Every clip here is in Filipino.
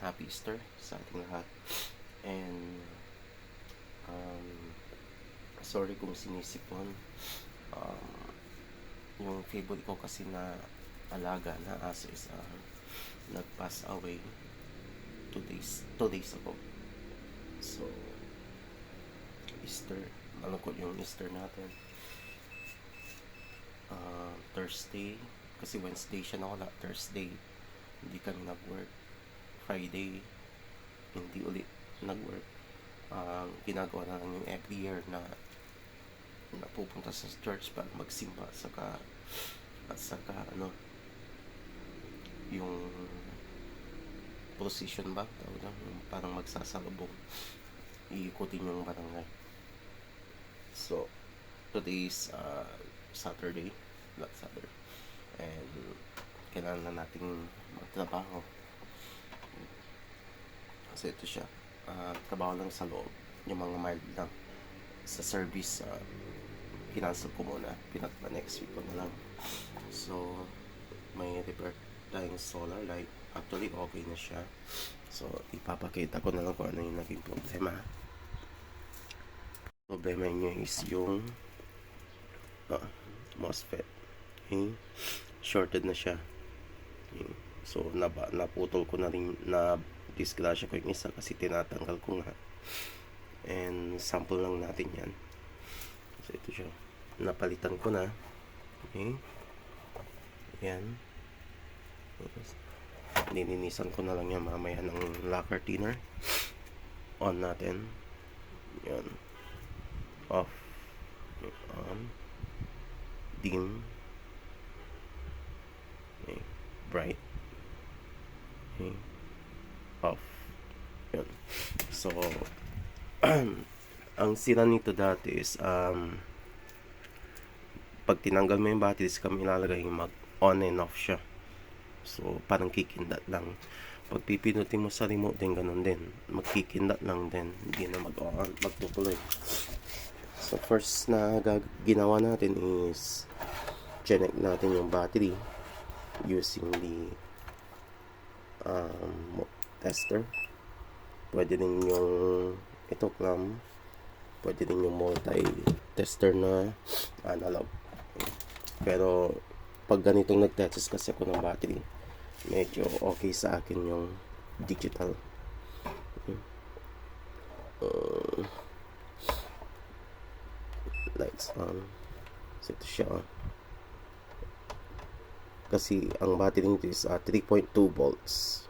Happy Easter sa ating lahat. And um, sorry kung sinisipon. Um, yung favorite ko kasi na alaga na aso is uh, nag-pass away two days, two days ago. So, Easter, malungkot yung Easter natin. Uh, Thursday, kasi Wednesday siya nawala, Thursday, hindi kami nag-work. Friday, hindi ulit nag-work. Ang ginagawa na lang yung every year na napupunta sa church para magsimba saka at saka ano yung procession ba tawag yung parang magsasalubong iikutin yung barangay so today is uh, Saturday not Saturday and kailangan na nating magtrabaho kasi ito siya uh, trabaho lang sa loob yung mga mild lang sa service uh, kinansel ko muna pinatpa next week ko na lang. So may repair tayong solar light. Actually okay na siya. So ipapakita ko na lang kung ano yung naging problema. Problema niya is yung ah, MOSFET. Okay? shorted na siya. Okay? so naba, naputol ko na rin na disgrasya ko yung isa kasi tinatanggal ko nga. And sample lang natin yan. So ito siya. Napalitan ko na. Okay. Yan. Lininisan ko na lang yan mamaya ng lacquer thinner. On natin. Yan. Off. On. Dim. Okay. bright. Okay. So ang sira nito dati is um, pag tinanggal mo yung batteries kami ilalagay mag on and off siya. So parang kikindat lang. Pag pipinutin mo sa remote din ganun din. Magkikindat lang din. Hindi na mag on magtutuloy. So first na ginawa natin is check natin yung battery using the um, tester pwede din yung ito clam. Pwede din yung multi tester na analog. Pero pag ganitong nag-test kasi ako ng battery medyo okay sa akin yung digital. Uh, lights on. Ito siya kasi ang battery nito is uh, 3.2 volts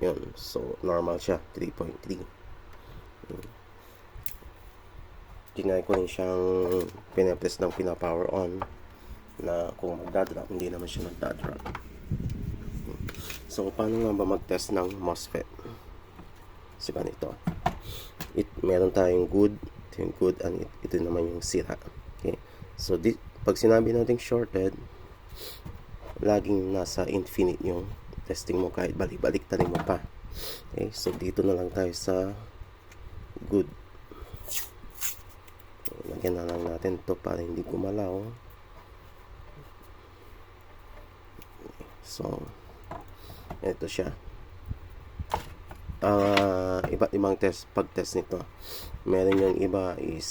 yun. So normal siya. 3.3 tinay ko rin siyang pinapress ng pinapower on na kung magdadrop hindi naman siya magdadrop. So paano nga ba mag-test ng MOSFET? So ganito. It, meron tayong good ito yung good and it, ito naman yung sira. Okay. So di, pag sinabi natin shorted laging nasa infinite yung testing mo kahit balik-balik tanin mo pa. Okay so dito na lang tayo sa good. Lagyan na lang natin to para hindi gumalaw. So ito siya. Uh, iba't ibang test pag test nito. Meron yung iba is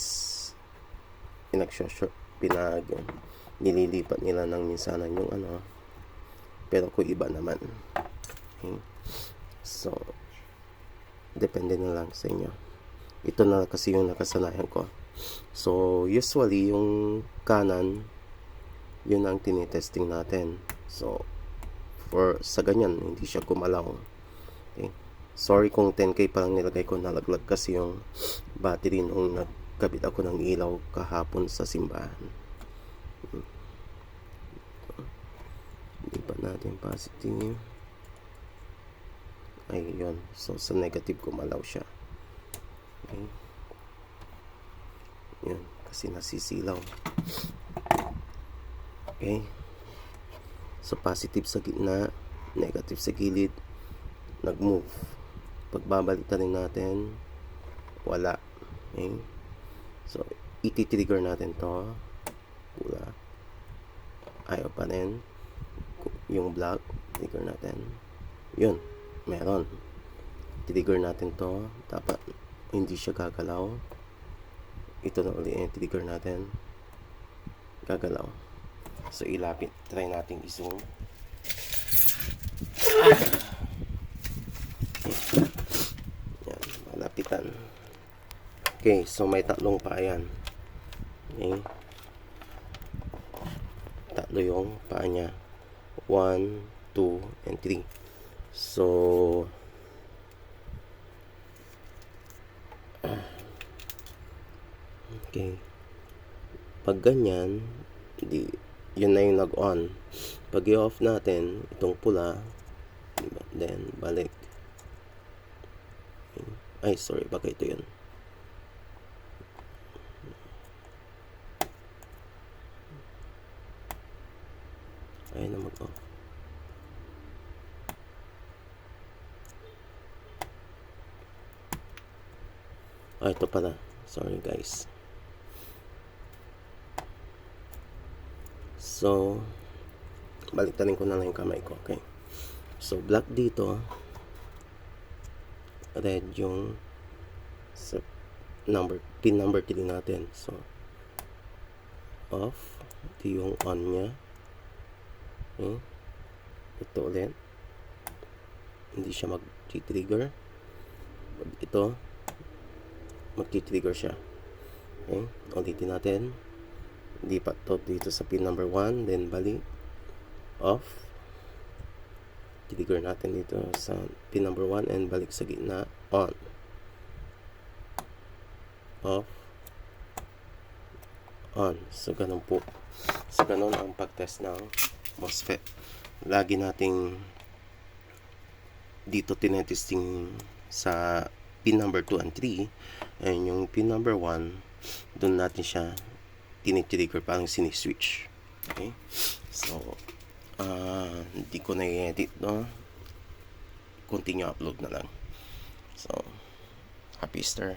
pinagshoshort pinag nililipat nila ng minsanan yung ano pero kung iba naman. Okay. so depende na lang sa inyo. Ito na kasi yung nakasanayan ko. So usually yung kanan yun ang tinitesting natin. So for sa ganyan hindi siya gumalaw. Okay. sorry kung 10k pa lang nilagay ko. Nalaglag kasi yung battery nung nagkabit ako ng ilaw kahapon sa simbahan lipat natin positive ay yun so sa negative gumalaw siya okay yun kasi nasisilaw okay So, positive sa gitna, negative sa gilid, nag-move. Pagbabalik rin natin, wala. Okay? So, iti-trigger natin to. Pula. Ayaw pa rin. Yung black, trigger natin. Yun, meron. trigger natin to. Dapat hindi siya gagalaw. Ito na uli yung trigger natin. Gagalaw. So ilapit. Try natin i-zoom. Yan malapitan. Okay so may tatlong paa yan. Okay. Tatlo yung paa niya 1, 2, and 3 so Okay. Pag ganyan, di, yun na yung nag-on. Pag i-off natin, itong pula, then balik. Ay, sorry, baka ito yun. Ayun na mag-off. Ah, ito pala. Sorry guys. So, baliktarin ko na lang yung kamay ko, okay? So, black dito. Red yung sa number, pin number 3 natin. So, off. Ito yung on niya. Okay? Ito ulit. Hindi siya mag-trigger. Ito, magti-trigger siya. Okay? Ulitin natin. Lipat to dito sa pin number 1. Then balik. Off. Trigger natin dito sa pin number 1 and balik sa gitna. On. Off. On. So, ganun po. So, ganun ang pag-test ng MOSFET. Lagi nating dito tinetesting sa pin number 2 and 3 and yung pin number 1 doon natin siya tinitrigger parang siniswitch. Okay? So ah hindi ko na i-edit no? Continue upload na lang. So happy Easter